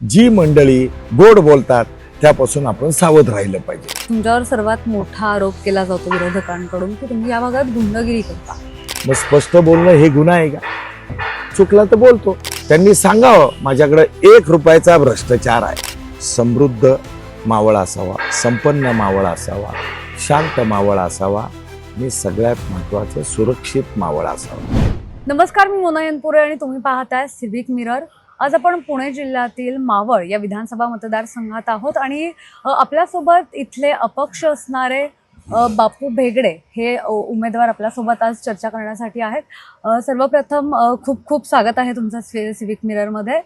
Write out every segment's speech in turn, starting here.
जी मंडळी गोड बोलतात त्यापासून आपण सावध राहिलं पाहिजे. तुमच्यावर सर्वात मोठा आरोप केला जातो विरोधकांकडून की तुम्ही या भागात गुंडगिरी करता. मग स्पष्ट बोलणं हे गुन्हा आहे का? चुकला तर बोलतो. त्यांनी सांगावं माझ्याकडे एक रुपयाचा भ्रष्टाचार आहे. समृद्ध मावळ असावा संपन्न मावळ असावा शांत मावळ असावा आणि सगळ्यात महत्वाचं सुरक्षित मावळ असावा. नमस्कार मी मोना यनपुरे आणि तुम्ही पाहताय सिविक मिरर आज आपण पुणे जिल्ह्यातील मावळ या विधानसभा मतदारसंघात आहोत आणि आपल्यासोबत इथले अपक्ष असणारे बापू भेगडे हे उमेदवार आपल्यासोबत आज चर्चा करण्यासाठी आहेत. सर्वप्रथम खूप खूप स्वागत आहे तुमचं सि सिविक मिररमध्ये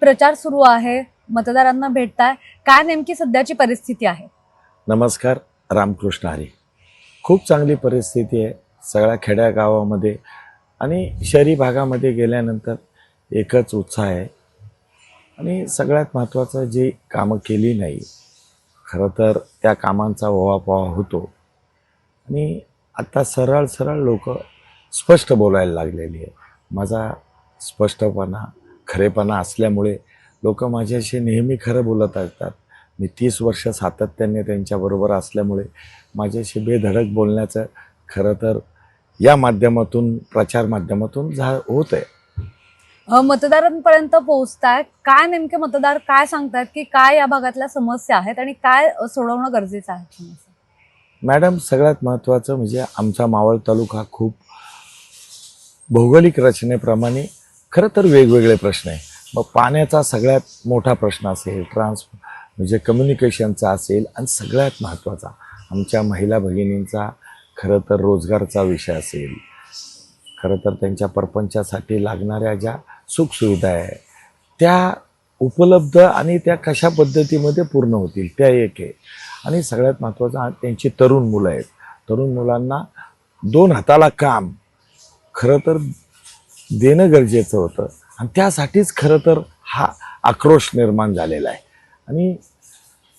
प्रचार सुरू आहे मतदारांना भेटताय. काय नेमकी सध्याची परिस्थिती आहे? नमस्कार रामकृष्ण हरी. खूप चांगली परिस्थिती आहे. सगळ्या खेड्या गावामध्ये आणि शहरी भागामध्ये गेल्यानंतर एकच उत्साह आहे. आणि सगळ्यात महत्त्वाचं जे कामं केली नाही खरं तर त्या कामांचा ओवापोवा होतो. आणि आत्ता सरळ सरळ लोक स्पष्ट बोलायला लागलेली आहे माझा स्पष्टपणा खरेपणा असल्यामुळे लोक माझ्याशी नेहमी खरं बोलत असतात. मी तीस वर्ष सातत्याने त्यांच्याबरोबर असल्यामुळे माझ्याशी बेधडक बोलण्याचं खरं तर या माध्यमातून प्रचार माध्यमातून झा होत आहे मतदारांपर्यंत पोहोचताय काय नेमके मतदार काय सांगतायत की काय या भागातल्या समस्या आहेत आणि काय सोडवणं गरजेचं आहे मॅडम सगळ्यात महत्त्वाचं म्हणजे आमचा मावळ तालुका खूप भौगोलिक रचनेप्रमाणे खरं तर वेगवेगळे प्रश्न आहे. मग पाण्याचा सगळ्यात मोठा प्रश्न असेल ट्रान्स म्हणजे कम्युनिकेशनचा असेल आणि सगळ्यात महत्त्वाचा आमच्या महिला भगिनींचा खरं तर रोजगारचा विषय असेल. खरं तर त्यांच्या परपंचासाठी लागणाऱ्या ज्या सुखसुविधा आहे. त्या उपलब्ध आणि त्या कशा पद्धतीमध्ये पूर्ण होतील त्या एक आहे. आणि सगळ्यात महत्त्वाचं त्यांची तरुण मुलं आहेत. तरुण मुलांना दोन हाताला काम खरं तर देणं गरजेचं होतं. आणि त्यासाठीच खरं तर हा आक्रोश निर्माण झालेला आहे. आणि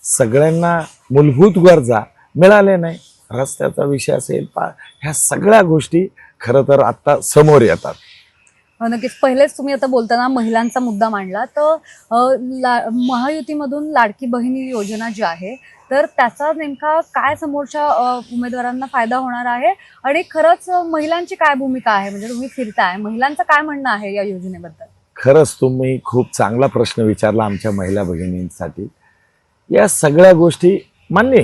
सगळ्यांना मूलभूत गरजा मिळाल्या नाही. रस्त्याचा विषय असेल पा ह्या सगळ्या गोष्टी खरं तर आत्ता समोर येतात. नक्कीच. पहिलेच तुम्ही आता बोलताना महिलांचा मुद्दा मांडला. तर ला महायुतीमधून लाडकी बहिणी योजना जी आहे तर त्याचा नेमका काय समोरच्या उमेदवारांना फायदा होणार आहे? आणि खरंच महिलांची काय भूमिका आहे? म्हणजे तुम्ही फिरताय. महिलांचं काय म्हणणं आहे या योजनेबद्दल? खरंच तुम्ही खूप चांगला प्रश्न विचारला आमच्या महिला भगिनींसाठी या सगळ्या गोष्टी मान्य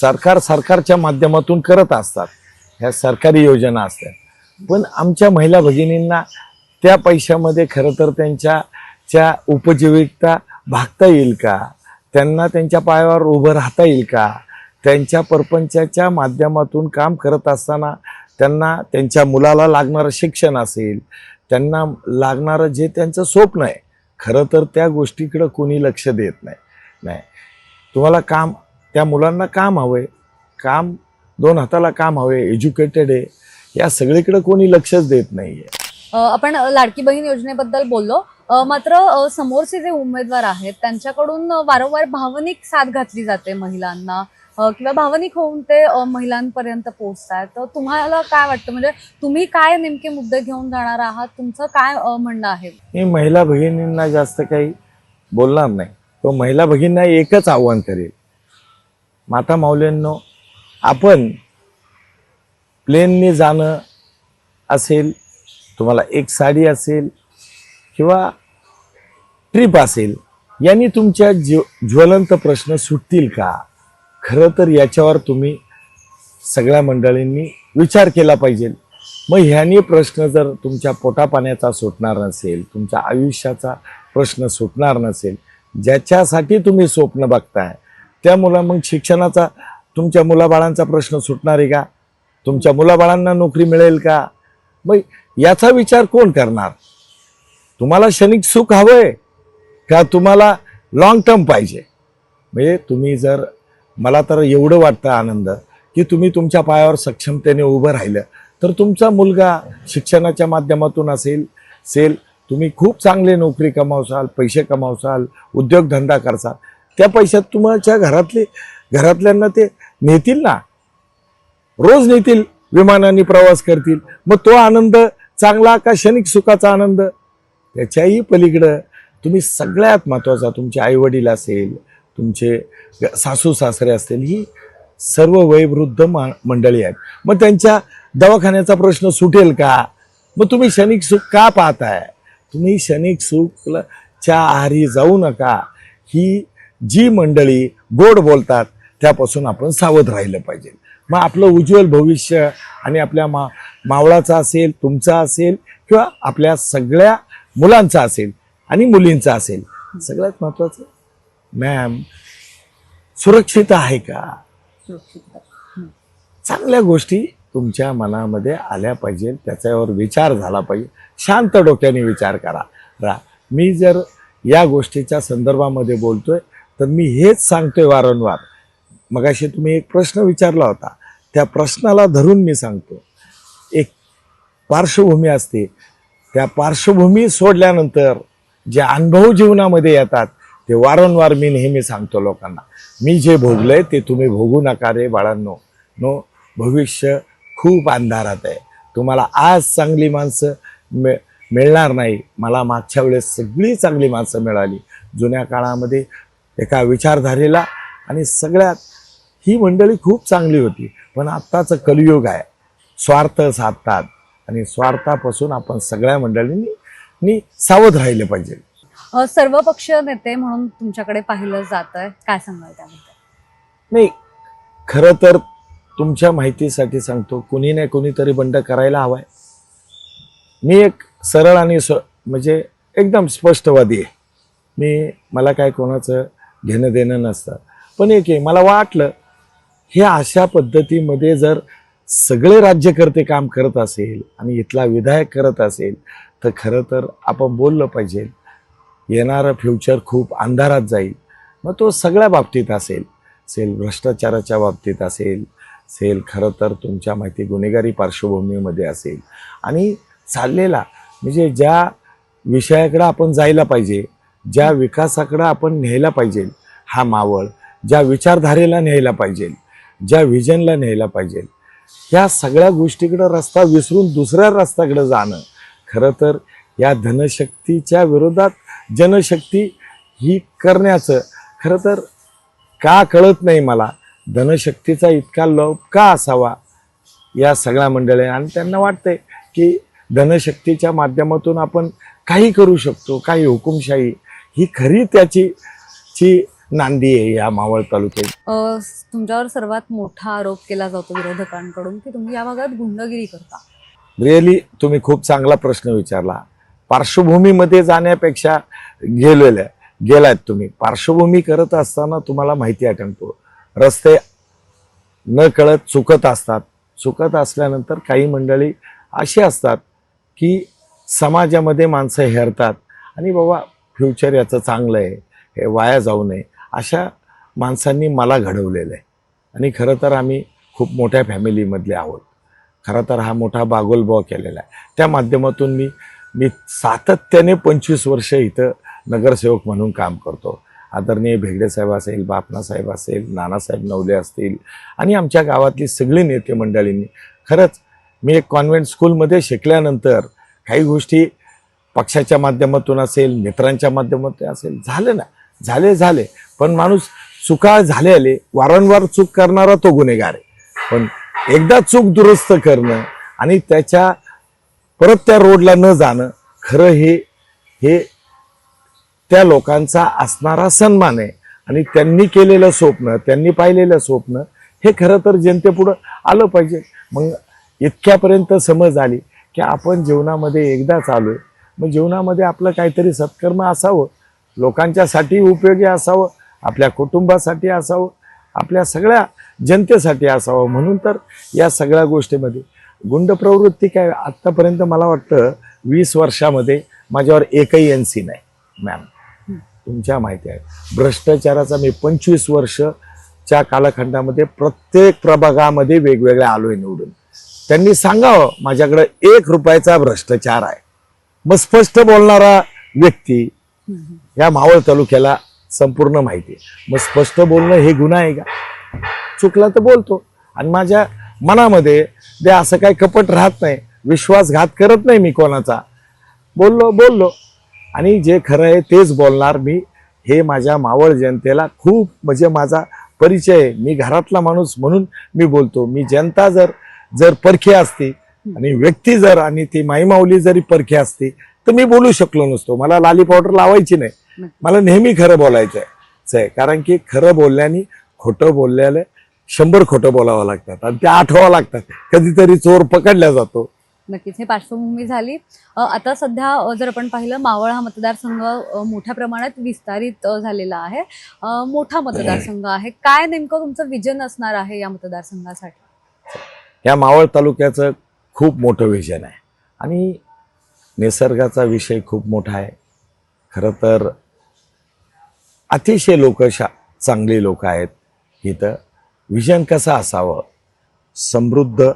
सरकार सरकारच्या माध्यमातून करत असतात. ह्या सरकारी योजना असतात. पण आमच्या महिला भगिनींना त्या पैशामध्ये खरं तर त्यांच्या च्या उपजीविकता भागता येईल का? त्यांना त्यांच्या पायावर उभं राहता येईल का? त्यांच्या परपंचाच्या माध्यमातून काम करत असताना त्यांना त्यांच्या मुलाला लागणारं शिक्षण असेल त्यांना लागणारं जे त्यांचं स्वप्न आहे खरं तर त्या गोष्टीकडं कोणी लक्ष देत नाही. नाही. तुम्हाला काम त्या मुलांना काम हवंय. काम दोन हाताला काम हवे एज्युकेटेड आहे. या सगळीकडं कोणी लक्षच देत नाही आहे आपण लाडकी बहीण योजनेबद्दल बोललो. मात्र समोरचे जे उमेदवार आहेत त्यांच्याकडून वारंवार भावनिक साथ घातली जाते महिलांना. किंवा भावनिक होऊन ते महिलांपर्यंत पोहोचतात तर तुम्हाला काय वाटतं? म्हणजे तुम्ही काय नेमके मुद्दे घेऊन जाणार आहात? तुमचं काय अ, म्हणणं आहे? मी महिला भगिनींना जास्त काही बोलणार नाही. तो महिला भगिनींना एकच आव्हान करेल. माता माऊलींनो आपण प्लेनने जाणं असेल तुम्हाला एक साडी असेल किंवा ट्रिप असेल यांनी तुमच्या जीव ज्वलंत प्रश्न सुटतील का? खरं तर याच्यावर तुम्ही सगळ्या मंडळींनी विचार केला पाहिजे. मग ह्यानी प्रश्न जर तुमच्या पोटापाण्याचा सुटणार नसेल तुमच्या आयुष्याचा प्रश्न सुटणार नसेल ज्याच्यासाठी तुम्ही स्वप्न बघताय त्या मुला मग शिक्षणाचा तुमच्या मुलाबाळांचा प्रश्न सुटणार आहे का? तुमच्या मुलाबाळांना नोकरी मिळेल का? मग याचा विचार कोण करणार? तुम्हाला क्षणिक सुख हवंय का तुम्हाला लॉंग टर्म पाहिजे? म्हणजे तुम्ही जर मला तर एवढं वाटतं आनंद की तुम्ही तुमच्या पायावर सक्षमतेने उभं राहिलं तर तुमचा मुलगा शिक्षणाच्या माध्यमातून असेल सेल तुम्ही खूप चांगले नोकरी कमावसाल पैसे कमावसाल उद्योगधंदा करसाल त्या पैशात तुमच्या घरातले घरातल्यांना ते नेतील ना? रोज नेतील विमानाने प्रवास करतील मग तो आनंद चांगला का क्षणिक सुखाचा आनंद? त्याच्याही पलीकडं तुम्ही सगळ्यात महत्त्वाचा तुमचे आईवडील असेल तुमचे सासू सासरे असतील ही सर्व वयवृद्ध मा मंडळी आहेत. मग त्यांच्या दवाखान्याचा प्रश्न सुटेल का? मग तुम्ही क्षणिक सुख का पाहताय? तुम्ही क्षणिक सुखच्या आहारी जाऊ नका. ही जी मंडळी गोड बोलतात त्यापासून आपण सावध राहिलं पाहिजे. मग आपलं उज्ज्वल भविष्य आणि आपल्या मा मावळाचं असेल तुमचं असेल किंवा आपल्या सगळ्या मुलांचा असेल आणि मुलींचा असेल सगळ्यात महत्त्वाचं मॅम सुरक्षित आहे का? चांगल्या गोष्टी तुमच्या मनामध्ये आल्या पाहिजे त्याच्यावर विचार झाला पाहिजे. शांत डोक्याने विचार करा. रा मी जर या गोष्टीच्या संदर्भामध्ये बोलतोय तर मी हेच सांगतोय वारंवार. मगाशी तुम्ही एक प्रश्न विचारला होता. त्या प्रश्नाला धरून मी सांगतो. एक पार्श्वभूमी असते. त्या पार्श्वभूमी सोडल्यानंतर जे अनुभव जीवनामध्ये येतात ते वारंवार मी नेहमी सांगतो लोकांना. मी जे भोगलंय ते तुम्ही भोगू नका रे बाळांनो. नो भविष्य खूप अंधारात आहे. तुम्हाला आज चांगली माणसं मिळ मिळणार नाही. मला मागच्या वेळेस सगळी चांगली माणसं मिळाली. जुन्या काळामध्ये एका विचारधारेला आणि सगळ्यात ही मंडळी खूप चांगली होती. पण आत्ताचं कलियुग आहे. स्वार्थ साधतात. आणि स्वार्थापासून आपण सगळ्या मंडळींनी सावध राहिले पाहिजे. अ, सर्वपक्षीय नेते म्हणून तुमच्याकडे पाहिलं जात आहे काय सांगाल त्याबद्दल? नाही खरं तर तुमच्या माहितीसाठी सांगतो कुणी नाही कुणीतरी बंड करायला हवाय. मी एक सरळ आणि स्व म्हणजे एकदम स्पष्टवादी आहे. मी मला काय कोणाचं घेणं देणं नसतं. पण एक आहे मला वाटलं हे अशा पद्धतीमध्ये जर सगळे राज्यकर्ते काम करत असेल आणि इथला विधायक करत असेल तर खरं तर आपण बोललं पाहिजे. येणारं फ्युचर खूप अंधारात जाईल. मग तो सगळ्या बाबतीत असेल. सेल भ्रष्टाचाराच्या बाबतीत असेल सेल खरं तर तुमच्या माहिती गुन्हेगारी पार्श्वभूमीमध्ये असेल. आणि चाललेला म्हणजे ज्या विषयाकडं आपण जायला पाहिजे ज्या विकासाकडं आपण न्यायला पाहिजे हा मावळ ज्या विचारधारेला न्यायला पाहिजे ज्या व्हिजनला न्यायला पाहिजे. ह्या सगळ्या गोष्टीकडं रस्ता विसरून दुसऱ्या रस्त्याकडं जाणं. खरं तर या धनशक्तीच्या विरोधात जनशक्ती ही करण्याचं. खरं तर का कळत नाही मला? धनशक्तीचा इतका लोभ का असावा? या सगळ्या मंडळी आणि त्यांना वाटतंय की धनशक्तीच्या माध्यमातून आपण काही करू शकतो काही हुकुमशाही. ही खरी त्याची ची नांदी आहे या मावळ तालुक्यात. अ, तुमच्यावर सर्वात मोठा आरोप केला जातो विरोधकांकडून की तुम्ही या भागात गुंडगिरी करता. रिअली तुम्ही खूप चांगला प्रश्न विचारला. पार्श्वभूमीमध्ये जाण्यापेक्षा गेलेलं गेलात तुम्ही. पार्श्वभूमी करत असताना तुम्हाला माहिती आठवतो रस्ते न कळत चुकत असतात. चुकत असल्यानंतर काही मंडळी अशी असतात की समाजामध्ये माणसं हेरतात. आणि बाबा फ्युचर याचं चांगलं आहे. हे वाया जाऊ नये. अशा माणसांनी मला घडवलेलं आहे आणि खरं तर आम्ही खूप मोठ्या फॅमिलीमधले आहोत. खरं तर हा मोठा बागोलबाव केलेला आहे. त्या माध्यमातून मी मी सातत्याने पंचवीस वर्ष इथं नगरसेवक म्हणून काम करतो. आदरणीय भेगडे साहेब असेल बापनासाहेब असेल नानासाहेब नवले असतील आणि आमच्या गावातली सगळी नेते मंडळींनी. खरंच मी एक कॉन्व्हेंट स्कूलमध्ये शिकल्यानंतर काही गोष्टी पक्षाच्या माध्यमातून असेल मित्रांच्या माध्यमातून असेल झालं ना. झाले झाले. पण माणूस चुका झालेले वारंवार चूक करणारा तो गुन्हेगार आहे. पण एकदा चूक दुरुस्त करणं आणि त्याच्या परत त्या रोडला न जाणं खरं हे हे त्या लोकांचा असणारा सन्मान आहे. आणि त्यांनी केलेलं स्वप्न त्यांनी पाहिलेलं स्वप्न हे खरं तर जनतेपुढं आलं पाहिजे. मग इतक्यापर्यंत समज आली की आपण जीवनामध्ये एकदा चालू आहे. मग जीवनामध्ये आपलं काहीतरी सत्कर्म असावं. लोकांच्यासाठी उपयोगी असावं. आपल्या कुटुंबासाठी असावं आपल्या सगळ्या जनतेसाठी असावं. म्हणून तर या सगळ्या गोष्टीमध्ये गुंड प्रवृत्ती काय आत्तापर्यंत मला वाटतं वीस वर्षामध्ये माझ्यावर एकही एन सी नाही मॅम तुमच्या माहिती आहे. भ्रष्टाचाराचा मी पंचवीस वर्षच्या कालखंडामध्ये प्रत्येक प्रभागामध्ये वेगवेगळ्या आलोय निवडून. त्यांनी सांगावं माझ्याकडे एक रुपयाचा भ्रष्टाचार आहे. मग स्पष्ट बोलणारा व्यक्ती या मावळ तालुक्याला संपूर्ण माहिती आहे. मग स्पष्ट बोलणं हे गुन्हा आहे का? चुकला तर बोलतो. आणि माझ्या मनामध्ये ते असं काही कपट राहत नाही. विश्वासघात करत नाही मी कोणाचा. बोललो बोललो. आणि जे खरं आहे तेच बोलणार मी. हे माझ्या मावळ जनतेला खूप म्हणजे माझा परिचय आहे. मी घरातला माणूस म्हणून मी बोलतो. मी जनता जर जर परखी असती आणि व्यक्ती जर आणि ती माईमाऊली जरी परखी असती तर मी बोलू शकलो नसतो. मला लाली पावडर लावायची नाही. मला नेहमी खरं बोलायचं आहे. कारण की खरं बोलल्याने खोटं बोलल्याला शंभर खोटं बोलावं लागतात आणि ते आठवावं लागतात. कधीतरी चोर पकडला जातो. नक्कीच हे पार्श्वभूमी झाली. आता सध्या जर आपण पाहिलं मावळ हा मतदारसंघ मोठ्या प्रमाणात विस्तारित झालेला आहे. मोठा मतदारसंघ आहे. काय नेमकं तुमचं विजन असणार आहे या मतदारसंघासाठी? या मावळ तालुक्याचं खूप मोठं विजन आहे. आणि निसर्गाचा विषय खूप मोठा आहे. खरं तर अतिशय लोक शा चांगली लोक आहेत. इथं विजन कसं असावं? समृद्ध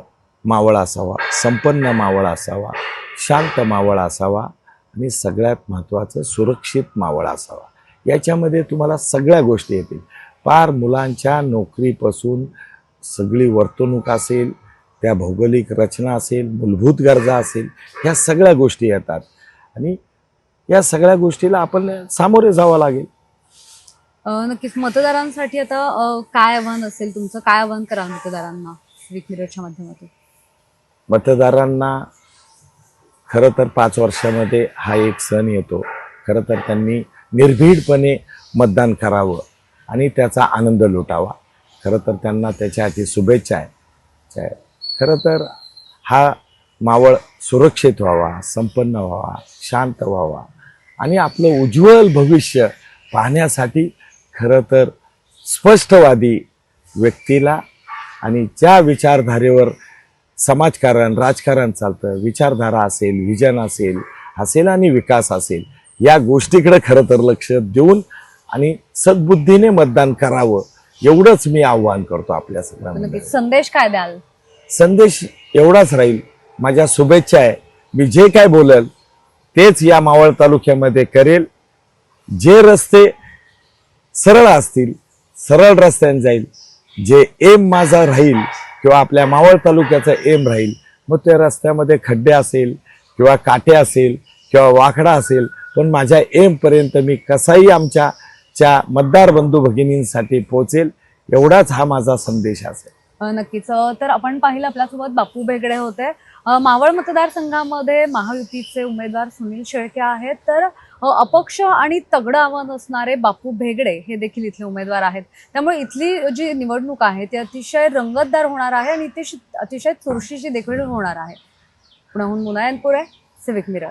मावळ असावा संपन्न मावळ असावा शांत मावळ असावा आणि सगळ्यात महत्त्वाचं सुरक्षित मावळ असावा. याच्यामध्ये तुम्हाला सगळ्या गोष्टी येतील. पार मुलांच्या नोकरीपासून सगळी वर्तणूक असेल त्या भौगोलिक रचना असेल मूलभूत गरजा असेल ह्या सगळ्या गोष्टी येतात. आणि या सगळ्या गोष्टीला आपण सामोरे जावं लागेल. नक्कीच. मतदारांसाठी आता काय आव्हान असेल तुमचं? काय आव्हान करा मतदारांना विकमिरच्या माध्यमातून? मतदारांना खरं तर पाच वर्षामध्ये हा एक सण येतो. खरं तर त्यांनी निर्भीडपणे मतदान करावं आणि त्याचा आनंद लुटावा. खरं तर त्यांना त्याच्या आधी शुभेच्छा आहे खरं तर हा मावळ सुरक्षित व्हावा संपन्न व्हावा शांत व्हावा आणि आपलं उज्ज्वल भविष्य पाहण्यासाठी खरं तर स्पष्टवादी व्यक्तीला आणि ज्या विचारधारेवर समाजकारण राजकारण चालतं विचारधारा असेल विजन असेल असेल आणि विकास असेल या गोष्टीकडे खरं तर लक्ष देऊन आणि सद्बुद्धीने मतदान करावं एवढंच मी आव्हान करतो आपल्या सगळ्यांना. संदेश काय द्याल? संदेश एवढाच राहील. माझ्या शुभेच्छा आहे. मी जे काय बोलेल तेच या मावळ तालुक्यामध्ये करेल. जे रस्ते सरळ असतील सरळ रस्त्याने जाईल. जे एम माझा राहील किंवा आपल्या मावळ तालुक्याचं एम राहील मग त्या रस्त्यामध्ये खड्डे असेल किंवा काटे असेल किंवा वाकडा असेल पण माझ्या एमपर्यंत मी कसाही आमच्या च्या मतदार बंधू भगिनींसाठी पोहोचेल एवढाच हा माझा संदेश असेल नक्कीच. तर आपण पाहिलं आपल्यासोबत बापू बेगडे होते. मावळ मतदारसंघामध्ये महायुतीचे उमेदवार सुनील शेळके आहेत. तर अपक्ष आणि तगडं आव्हान असणारे बापू भेगडे हे देखील इथले उमेदवार आहेत. त्यामुळे इथली जी निवडणूक आहे ती अतिशय रंगतदार होणार आहे आणि ती अतिशय चुरशीची देखील होणार आहे. पुण्याहून मुनायनपूर आहे सिविक मिरर